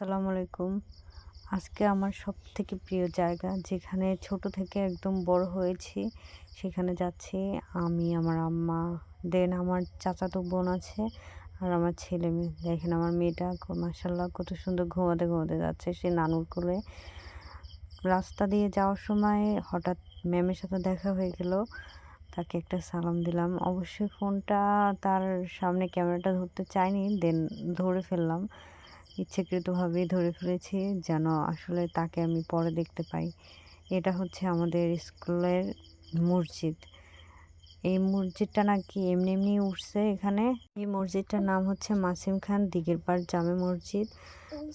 আসসালামু আলাইকুম। আজকে আমার সব থেকে প্রিয় জায়গা, যেখানে ছোট থেকে একদম বড় হয়েছি, সেখানে যাচ্ছি। আমি, আমার আম্মা, দেন আমার চাচাতো বোন আছে, আর আমার ছেলে মেয়ে। দেখেন আমার মেয়েটা মাসাল্লাহ কত সুন্দর ঘুমাতে ঘুমাতে যাচ্ছে সে নানুর কোলে। রাস্তা দিয়ে যাওয়ার সময় হঠাৎ ম্যামের সাথে দেখা হয়ে গেল। তাকে একটা সালাম দিলাম। অবশ্যই ফোনটা তার সামনে ক্যামেরাটা ধরতে চাইনি, দেন ধরে ফেললাম। ইচ্ছাকৃতভাবেই ধরে ফেলেছি যেন আসলে তাকে আমি পরে দেখতে পাই। এটা হচ্ছে আমাদের স্কুলের মসজিদ। এই মসজিদটা নাকি এমনি এমনি উঠছে এখানে। এই মসজিদটার নাম হচ্ছে মাসিম খান দিঘির পাড় জামে মসজিদ।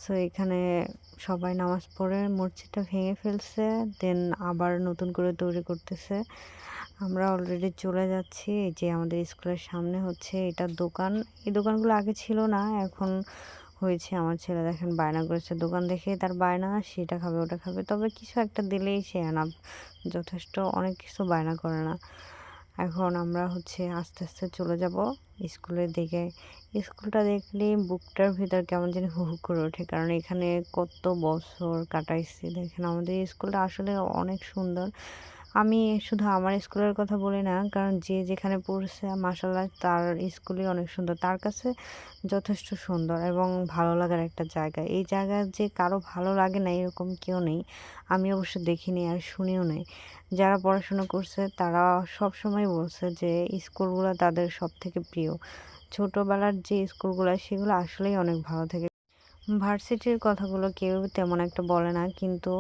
সো এখানে সবাই নামাজ পড়ে, মসজিদটা ভেঙে ফেলছে দেন আবার নতুন করে তৈরি করতেছে। আমরা অলরেডি চলে যাচ্ছি যে আমাদের স্কুলের সামনে হচ্ছে এটা দোকান। এই দোকানগুলো আগে ছিল না, এখন হয়েছে। আমার ছেলে দেখেন বায়না করেছে দোকান দেখে, তার বায়না সেটা খাবে, ওটা খাবে। তবে কিছু একটা দিলেই সে আনা যথেষ্ট অনেক কিছু বায়না করে না। এখন আমরা হচ্ছে আস্তে আস্তে চলে যাব স্কুলের দিকে। স্কুলটা দেখলে বুকটার ভিতর কেমন যেন হু হু করে ওঠে, কারণ এখানে কত বছর কাটাইছি। দেখেন আমাদের স্কুলটা আসলে অনেক সুন্দর। আমি শুধু আমার স্কুলের কথা বলি না, কারণ যে যেখানে পড়ছে মাসাল্লাহ তার স্কুলই অনেক সুন্দর। তার কাছে যথেষ্ট সুন্দর এবং ভালো লাগার একটা জায়গা। এই জায়গা যে কারও ভালো লাগে না এরকম কেউ নেই। আমি অবশ্য দেখিনি আর শুনিও নেই। যারা পড়াশোনা করছে, তারা সব সময় বলছে যে স্কুলগুলো তাদের সব থেকে প্রিয়। ছোটোবেলার যে স্কুলগুলো, সেগুলো আসলেই অনেক ভালো থেকে। ভার্সিটির কথাগুলো কেউ তেমন একটা বলে না, কিন্তু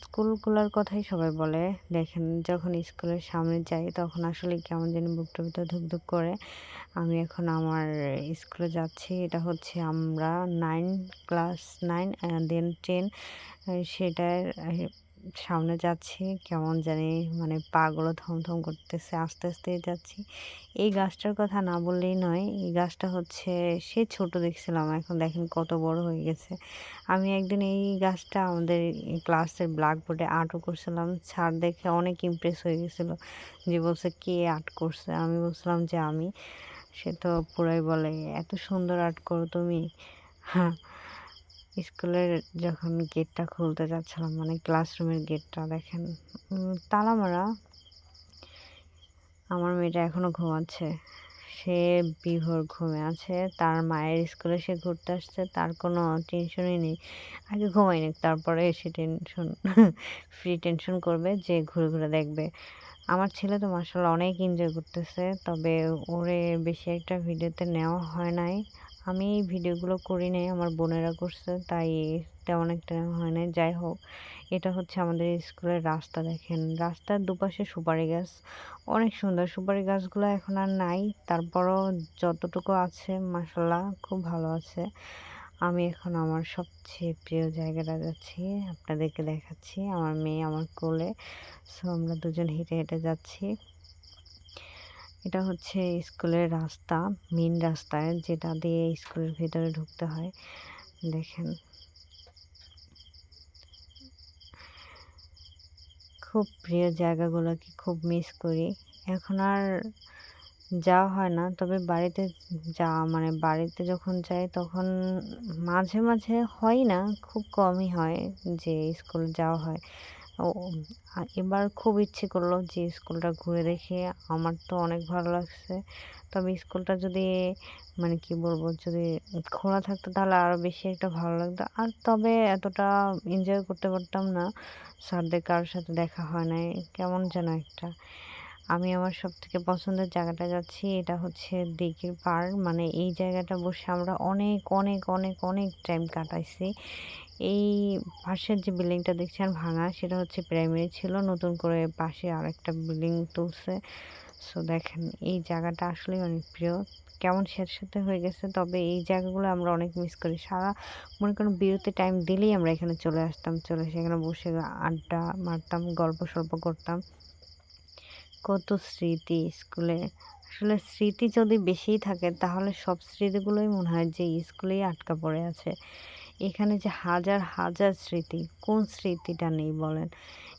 স্কুলগুলোর কথাই সবাই বলে। দেখেন, যখন স্কুলের সামনে যাই, তখন আসলে কেমন জানি বুকটা ভিতর ধুকধুক করে। আমি এখন আমার স্কুলে যাচ্ছি, এটা হচ্ছে আমরা nine class nine then ten সেটার সামনে যাচ্ছি, কেমন জানি মানে পাগুলো থমথম করতেছে, আস্তে আস্তে যাচ্ছি। এই গাছটার কথা না বললেই নয়, এই গাছটা হচ্ছে, সে ছোট দেখছিলাম, এখন দেখেন কত বড় হয়ে গেছে। আমি একদিন এই গাছটা আমাদের ক্লাসের ব্ল্যাকবোর্ডে আর্টও করছিলাম ছাড় দেখে অনেক ইমপ্রেস হয়ে গেছিল যে বলছে, কে আর্ট করছে? আমি বলছিলাম যে আমি। সে তো পুরাই বলে, এত সুন্দর আর্ট করো তুমি। হ্যাঁ স্কুলের যখন গেটটা খুলতে যাচ্ছিলাম মানে ক্লাসরুমের গেটটা দেখেন তালা মারা আমার মেয়েটা এখনও ঘুমাচ্ছে। সে বিভোর ঘুমে আছে, তার মায়ের স্কুলে সে ঘুরতে আসছে, তার কোনো টেনশনই নেই। আগে ঘুমাইনি তারপরে সে টেনশন, ফ্রি টেনশন করবে, যে ঘুরে ঘুরে দেখবে। আমার ছেলে তো মার্শাল অনেক এনজয় করতেছে, তবে ওরে বেশি একটা ভিডিওতে নেওয়া হয় নাই। আমি এই ভিডিওগুলো করি নাই, আমার বোনেরা করছে, তাই তেমন একটা হয় নাই। যাই হোক, এটা হচ্ছে আমাদের স্কুলের রাস্তা, দেখেন। রাস্তার দুপাশে সুপারি গাছ, অনেক সুন্দর। সুপারি গাছগুলো এখন আর নাই, তারপরও যতটুকু আছে মাসাল্লাহ খুব ভালো আছে। আমি এখন আমার সবচেয়ে প্রিয় জায়গাটা যাচ্ছি, আপনাদেরকে দেখাচ্ছি। আমার মেয়ে আমার কোলে, সো আমরা দুজন হেঁটে হেঁটে যাচ্ছি। এটা হচ্ছে স্কুলের রাস্তা মেন রাস্তায়, যেটা দিয়ে স্কুলের ভেতরে ঢুকতে হয়। দেখেন। খুব প্রিয় জায়গাগুলোকে খুব মিস করি। এখন আর যাওয়া হয় না, তবে বাড়িতে যা মানে বাড়িতে যখন যাই, তখন মাঝে মাঝে হয় না, খুব কমই হয় যে স্কুল যাওয়া হয়। এবার খুব ইচ্ছে করল যে স্কুলটা ঘুরে দেখে। আমার তো অনেক ভালো লাগছে। তবে স্কুলটা যদি মানে কি বলব, যদি খোলা থাকতো তাহলে আরও বেশি একটা ভালো লাগতো। আর তবে এতটা এনজয় করতে পারতাম না। স্যারদের কারোর সাথে দেখা হয় নাই। কেমন যেন একটা। আমি আমার সব থেকে পছন্দের জায়গাটা যাচ্ছি, এটা হচ্ছে দিঘির পাড় মানে এই জায়গাটা বসে আমরা অনেক অনেক অনেক অনেক টাইম কাটাইছি। এই পাশের যে বিল্ডিংটা দেখছেন ভাঙা, সেটা হচ্ছে প্রাইমারি ছিল। নতুন করে পাশে আরেকটা বিল্ডিং তুলছে। সো দেখেন, এই জায়গাটা আসলেই অনেক প্রিয়। কেমন সাথে সাথে হয়ে গেছে, তবে এই জায়গাগুলো আমরা অনেক মিস করি। সারা মনে করেন বিরতি টাইম দিলেই আমরা এখানে চলে আসতাম, চলে সেখানে বসে আড্ডা মারতাম গল্প সল্প করতাম। কত স্মৃতি স্কুলে। আসলে স্মৃতি যদি বেশিই থাকে, তাহলে সব স্মৃতিগুলোই মনে হয় যে স্কুলেই আটকা পড়ে আছে। এখানে যে হাজার হাজার স্মৃতি, কোন স্মৃতিটা নেই বলেন?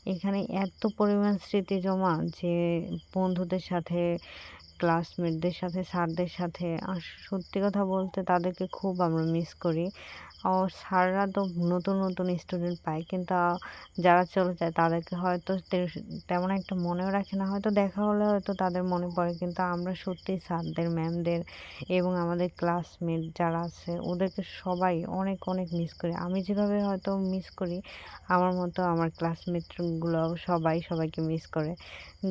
এখানে এত পরিমাণ স্মৃতি জমা যে বন্ধুদের সাথে ক্লাসমেটদের সাথে, স্যারদের সাথে, আর সত্যি কথা বলতে তাদেরকে খুব আমরা মিস করি। ও স্যাররা তো নতুন নতুন স্টুডেন্ট পায়। কিন্তু যারা চলে যায় তাদেরকে হয়তো তেমন একটা মনেও রাখে না। হয়তো দেখা হলে হয়তো তাদের মনে পড়ে। কিন্তু আমরা সত্যি স্যারদের ম্যামদের এবং আমাদের ক্লাসমেট যারা আছে, ওদেরকে সবাই অনেক অনেক মিস করি। আমি যেভাবে হয়তো মিস করি, আমার মতো আমার ক্লাসমেটগুলো সবাই সবাইকে মিস করে।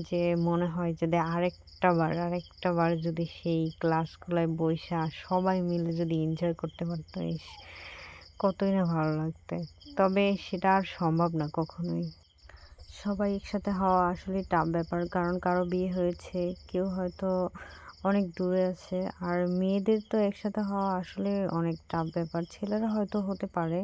যে মনে হয় যদি আরেকটা বার আরেকটা বার যদি সেই ক্লাসগুলোয় বৈশা সবাই মিলে যদি এনজয় করতে পারতো কতই না ভালো লাগতে। তবে সেটা আর সম্ভব না কখনোই। সবাই একসাথে হওয়া আসলে টাফ ব্যাপার, কারণ কারও বিয়ে হয়েছে, কেউ হয়তো অনেক দূরে আছে। আর মেয়েদের তো একসাথে হওয়া আসলে অনেক টাফ ব্যাপার। ছেলেরা হয়তো হতে পারে